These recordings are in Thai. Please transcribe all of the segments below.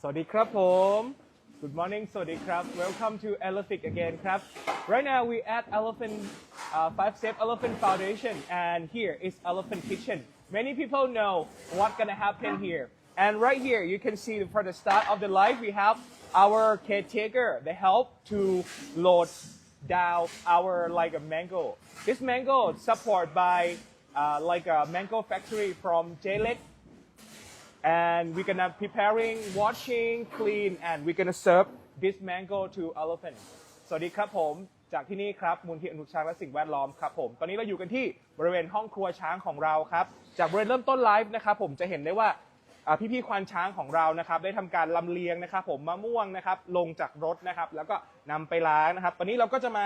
สวัสดีครับผม Good morning สวัสดีครับ Welcome to Elephant again ครับ Right now we at Elephant uh, Five Step Elephant Foundation and here is Elephant Kitchen Many people know what gonna happen here and right here you can see for the start of the life we have our caretaker they help to load down our like a mango this mango supported by uh, like a mango factory from J-Lek and we're gonna preparing, washing, clean, and we're gonna serve this mango to elephant. สวัสดีครับผม จากที่นี่ครับ มูลที่อนุช้างและสิ่งแวดล้อมครับผม ตอนนี้เราอยู่กันที่บริเวณห้องครัวช้างของเราครับ จากบริเวณเริ่มต้นไลฟ์นะครับผมจะเห็นได้ว่าอ่าพี่ๆควานช้างของเรานะครับได้ทำการลำเลียงนะครับผมมะม่วงนะครับลงจากรถนะครับแล้วก็นำไปล้างนะครับ ตอนนี้เราก็จะมา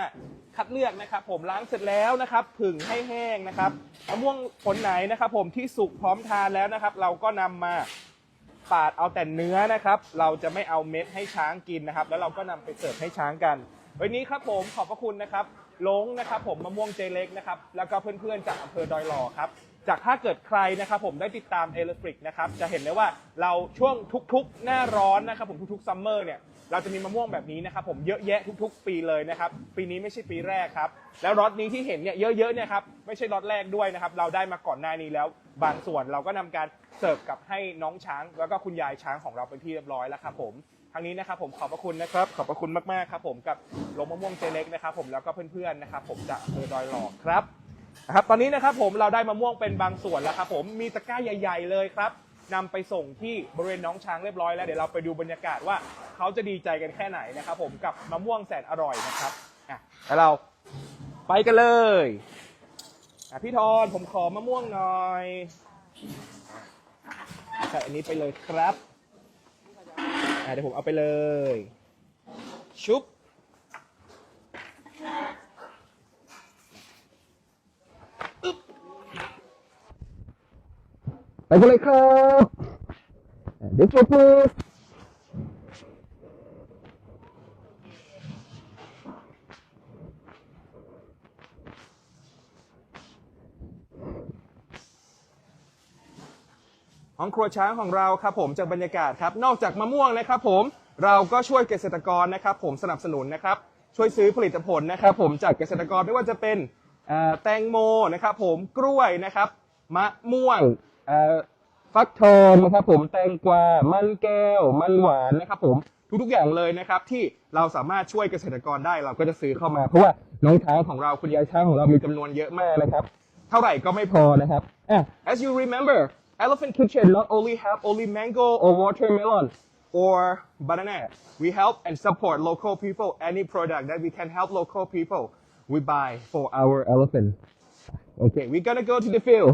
คัดเลือกนะครับ ผมล้างเสร็จแล้วนะครับผึ่งให้แห้งนะครับมะม่วงผลไหนนะครับ ผมที่สุกพร้อมทานแล้วนะครับ เราก็นำมาปาดเอาแต่เนื้อนะครับ เราจะไม่เอาเม็ดให้ช้างกินนะครับ แล้วเราก็นำไปเสิร์ฟให้ช้างกัน วันนี้ครับผมขอบพระคุณนะครับลงนะครับ ผมมะม่วงเจเล็กนะครับ แล้วก็เพื่อนๆจากอำเภอดอยหล่อครับจากถ้าเกิดใครนะครับผมได้ติดตามเอลฟริกนะครับจะเห็นได้ว่าเราช่วงทุกๆ หน้าร้อนนะครับผมทุกๆซัมเมอร์เนี่ย เราจะมีมะม่วงแบบนี้นะครับผมเยอะแยะทุก ๆ ปีเลยนะครับปีนี้ไม่ใช่ปีแรกครับแล้วรถนี้ที่เห็นเนี่ยเยอะๆเนี่ยครับไม่ใช่รถแรกด้วยนะครับเราได้มาก่อนหน้านี้แล้ว บางส่วนเราก็นำการเสิร์ฟกับให้น้องช้าง แล้วก็คุณยายช้างของเราเป็นที่เรียบร้อยแล้วครับผมทางนี้นะครับผมขอบพระคุณนะครับขอบพระคุณมากๆครับผมกับลงมะม่วงเจเล็กนะครับผมแล้วก็เพื่อนๆนะครับผมจากอำเภอดอยหล่อครับ นะครับตอนนี้นะครับผมเราได้มะม่วงเป็นบางส่วนแล้วครับผมมีตะกร้าใหญ่ ๆ เลยครับ นำไปส่งที่บริเวณน้องช้างเรียบร้อยแล้วเดี๋ยวเราไปดูบรรยากาศว่าเขาจะดีใจกันแค่ไหนนะครับผมกับมะม่วงแสนอร่อยนะครับอะแล้วเราไปกันเลยอะพี่ทอนผมขอมะม่วงหน่อยใส่อันนี้ไปเลยครับอะเดี๋ยวผมเอาไปเลย ชุบ กันเลยครับเดี๋ยวจบมือห้องครัวช้างของเราครับผมจากบรรยากาศครับ นอกจากมะม่วงนะครับผมเราก็ช่วยเกษตรกรนะครับ ผมสนับสนุนนะครับ ช่วยซื้อผลิตผลนะครับ ผมจากเกษตรกรไม่ว่าจะเป็นแตงโมนะครับ ผมกล้วยนะครับ มะม่วง ฟักทองนะครับผมแตงกวา มันแก้ว มันหวานนะครับผมทุกๆอย่างเลยนะครับ ที่เราสามารถช่วยเกษตรกรได้เราก็จะซื้อเข้ามา เพราะว่าน้องช้างของเราคุณยายช้างของเรามีจำนวนเยอะมากนะครับ เท่าไหร่ก็ไม่พอนะครับ as you remember Elephant Kitchen not only have only mango or watermelon or banana we help and support local people any product that we can help local people we buy for our elephant okay we're gonna go to the field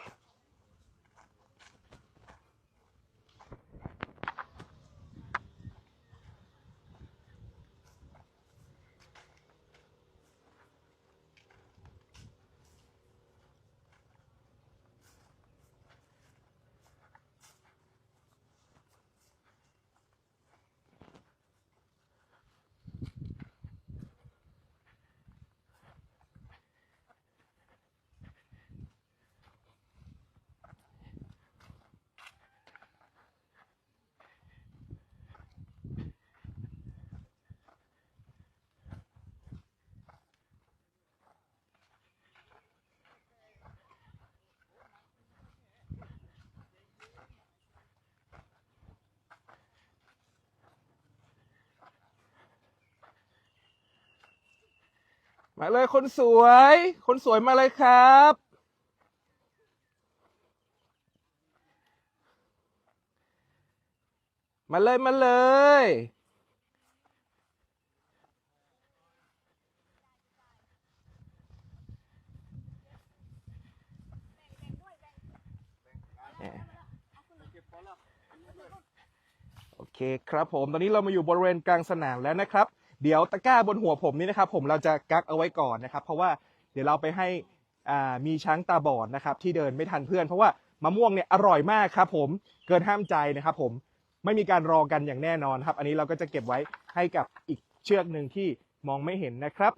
มาเลยคนสวย คนสวยมาเลยครับ มาเลยมาเลย โอเคครับผม ตอนนี้เรามาอยู่บริเวณกลางสนามแล้วนะครับ เดี๋ยวตะกร้าบนหัวผมนี่นะครับ ผมเราจะกักเอาไว้ก่อนนะครับ เพราะว่าเดี๋ยวเราไปให้มีช้างตาบอดนะครับ ที่เดินไม่ทันเพื่อน เพราะว่ามะม่วงเนี่ยอร่อยมากครับ ผมเกินห้ามใจนะครับ ผมไม่มีการรอกันอย่างแน่นอนครับ อันนี้เราก็จะเก็บไว้ให้กับอีกเชือกหนึ่งที่มองไม่เห็นนะครับ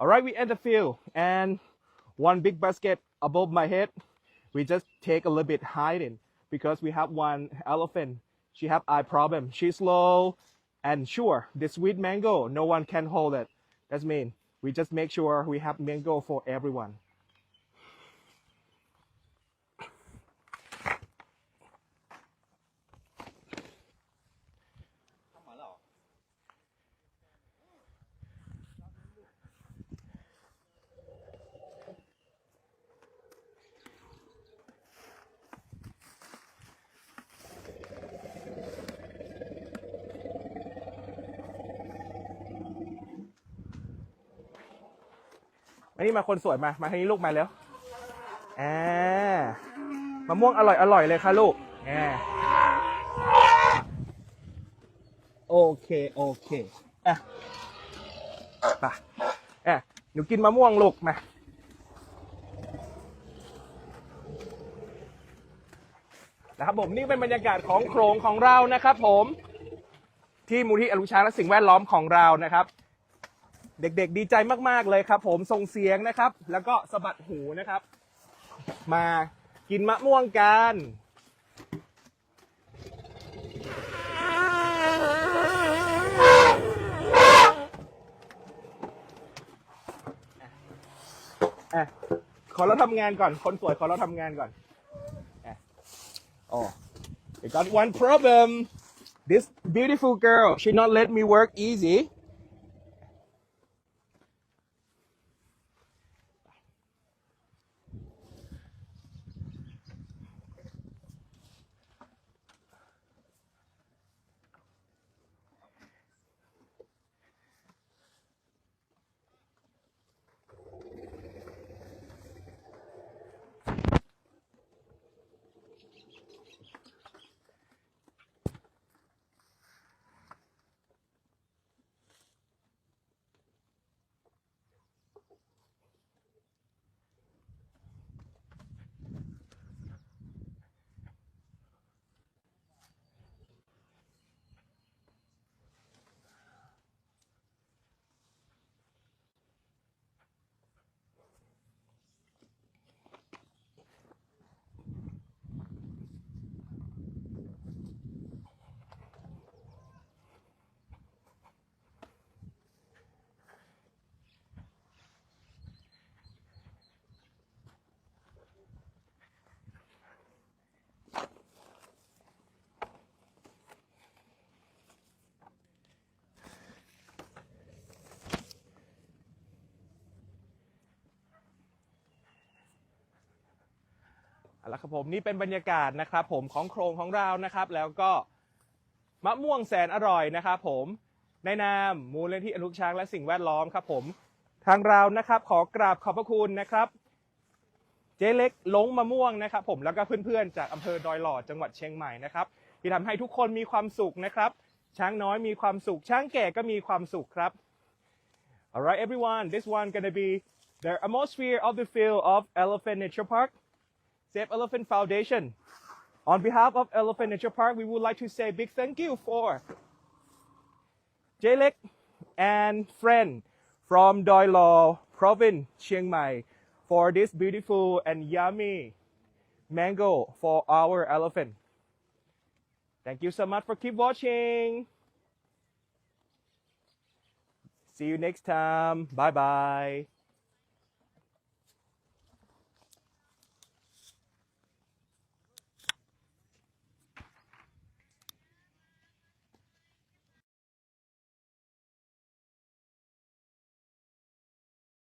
alright we end the field and one big basket above my head we just take a little bit hiding because we have one elephant she have eye problem she's slow and sure the sweet mango no one can hold it. That's mean. We just make sure we have mango for everyone อันนี้มาคนสวยมา มาทางนี้ลูกมาแล้วอ่ามะม่วงอร่อยอร่อยเลยค่ะลูกอ่าโอเคโอเคอะไปอะหนูกินมะม่วงลูกมานะครับผมนี่เป็นบรรยากาศของโครงของเรานะครับผมที่มูลที่อนุชาและสิ่งแวดล้อมของเรานะครับ เด็กๆ ดีใจมากๆเลยครับผมส่งเสียงนะครับ แล้วก็สะบัดหูนะครับ มากินมะม่วงกันอะขอเราทำงานก่อน คนสวยขอเราทำงานก่อนอะอ๋อ I got one problem this beautiful girl she not let me work easy เอาละครับผมนี่เป็นบรรยากาศนะครับ ผมของโครงของเรานะครับ แล้วก็มะม่วงแสนอร่อยนะครับผมในนามมูลนิธิอนุช้างและสิ่งแวดล้อมครับผมทางเรานะครับขอกราบขอบพระคุณนะครับ เจ๊เล็กลงมะม่วงนะครับ ผมแล้วก็เพื่อนๆจากอำเภอดอยหล่อจังหวัดเชียงใหม่นะครับที่ทำให้ทุกคนมีความสุขนะครับ ช้างน้อยมีความสุข ช้างแก่ก็มีความสุขครับ Alright everyone this one gonna be the atmosphere of the field of Elephant Nature Park Save Elephant Foundation. On behalf of Elephant Nature Park, we would like to say big thank you for Jalek and friend from Doi Law Province, Chiang Mai, for this beautiful and yummy mango for our elephant. Thank you so much for keep watching. See you next time. Bye bye.